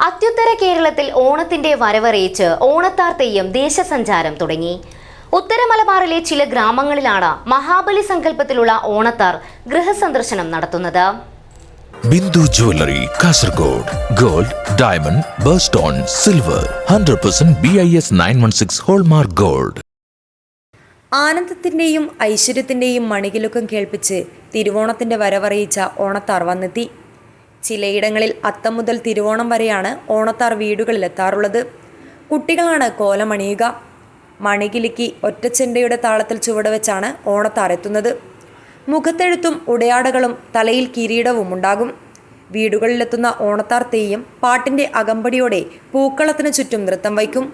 അത്യുത്തര കേരളത്തിൽ ഓണത്തിന്റെ വരവറിയിച്ച് ഓണത്താർ തെയ്യം ദേശസഞ്ചാരം തുടങ്ങി. ഉത്തര മലബാറിലെ ചില ഗ്രാമങ്ങളിലാണ് മഹാബലി സങ്കല്പത്തിലുള്ള ഓണത്താർ ഗൃഹസന്ദർശനം നടത്തുന്നത്. Bindu jewellery Kasaragod gold diamond birthstone silver hundred percent B I S nine one six hallmark gold. ആനന്ദത്തിന്റെയും ഐശ്വര്യത്തിന്റെയും മണികിലുക്കം കേൾപ്പിച്ച് തിരുവോണത്തിന്റെ വരവറിയിച്ച ഓണത്താർ വന്നെത്തി. ചിലയിടങ്ങളിൽ അത്തം മുതൽ തിരുവോണം വരെയാണ് ഓണത്താർ വീടുകളിലെത്താറുള്ളത്. കുട്ടികളാണ് കോലമണിയുക മണികിലുക്കി ഒറ്റച്ചെണ്ടയുടെ താളത്തിൽ ചുവട് വെച്ചാണ് ഓണത്താർ എത്തുന്നത്. മുഖത്തെഴുത്തും ഉടയാടകളും തലയിൽ കിരീടവും ഉണ്ടാകും. വീടുകളിലെത്തുന്ന ഓണത്താർ തെയ്യം പാട്ടിന്റെ അകമ്പടിയോടെ പൂക്കളത്തിന് ചുറ്റും നൃത്തം വയ്ക്കും.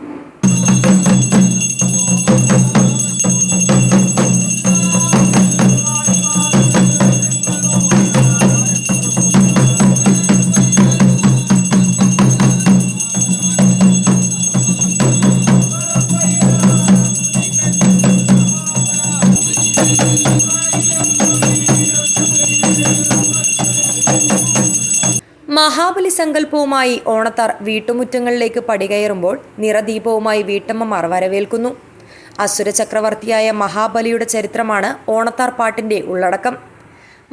മഹാബലി സങ്കല്പവുമായി ഓണത്താർ വീട്ടുമുറ്റങ്ങളിലേക്ക് പടികയറുമ്പോൾ നിറദീപവുമായി വീട്ടമ്മമാർ വരവേൽക്കുന്നു. അസുര ചക്രവർത്തിയായ മഹാബലിയുടെ ചരിത്രമാണ് ഓണത്താർ പാട്ടിന്റെ ഉള്ളടക്കം.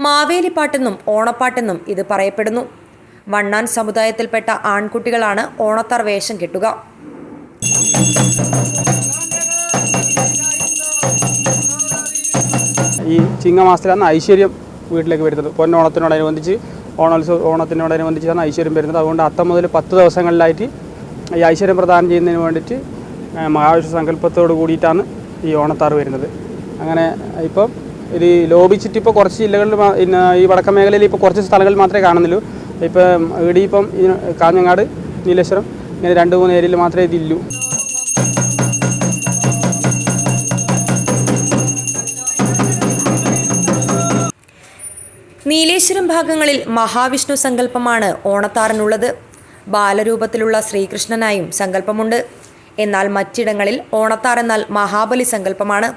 മാവേലിപ്പാട്ടെന്നും ഓണപ്പാട്ടെന്നും ഇത് പറയപ്പെടുന്നു. വണ്ണാൻ സമുദായത്തിൽപ്പെട്ട ആൺകുട്ടികളാണ് ഓണത്താർ വേഷം കെട്ടുക. ഈ ചിങ്ങമാസത്തിലാണ് ഐശ്വര്യം വീട്ടിലേക്ക് വരുന്നത്. പൊന്നോണത്തിനോടനുബന്ധിച്ച് ഓണോത്സവ ഓണത്തിനോടനുബന്ധിച്ചാണ് ഐശ്വര്യം വരുന്നത്. അതുകൊണ്ട് അത്തം മുതൽ പത്ത് ദിവസങ്ങളിലായിട്ട് ഈ ഐശ്വര്യം പ്രദാനം ചെയ്യുന്നതിന് വേണ്ടിയിട്ട് മഹാവിഷ്ണു സങ്കല്പത്തോട് കൂടിയിട്ടാണ് ഈ ഓണത്താറ് വരുന്നത്. അങ്ങനെ ഇപ്പം ഇത് ലോപിച്ചിട്ട് ഇപ്പോൾ കുറച്ച് ജില്ലകളിൽ പിന്നെ ഈ വടക്കൻ മേഖലയിൽ ഇപ്പോൾ കുറച്ച് സ്ഥലങ്ങളിൽ മാത്രമേ കാണുന്നുള്ളൂ. ഇപ്പം ഇവിടെ ഇപ്പം കാഞ്ഞങ്ങാട് നീലേശ്വരം ഇങ്ങനെ രണ്ട് മൂന്ന് ഏരിയയിൽ മാത്രമേ ഇതില്ലൂ. നീലേശ്വരം ഭാഗങ്ങളിൽ മഹാവിഷ്ണു സങ്കല്പമാണ് ഓണത്താറിനുള്ളത്. ബാലരൂപത്തിലുള്ള ശ്രീകൃഷ്ണനായും സങ്കല്പമുണ്ട്. എന്നാൽ മറ്റിടങ്ങളിൽ ഓണത്താർ എന്നാൽ മഹാബലി സങ്കല്പമാണ്.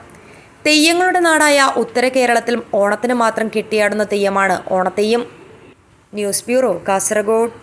തെയ്യങ്ങളുടെ നാടായ ഉത്തര കേരളത്തിൽ ഓണത്തിന് മാത്രം കെട്ടിയാടുന്ന തെയ്യമാണ് ഓണത്തെയ്യം. News bureau Kasaragod.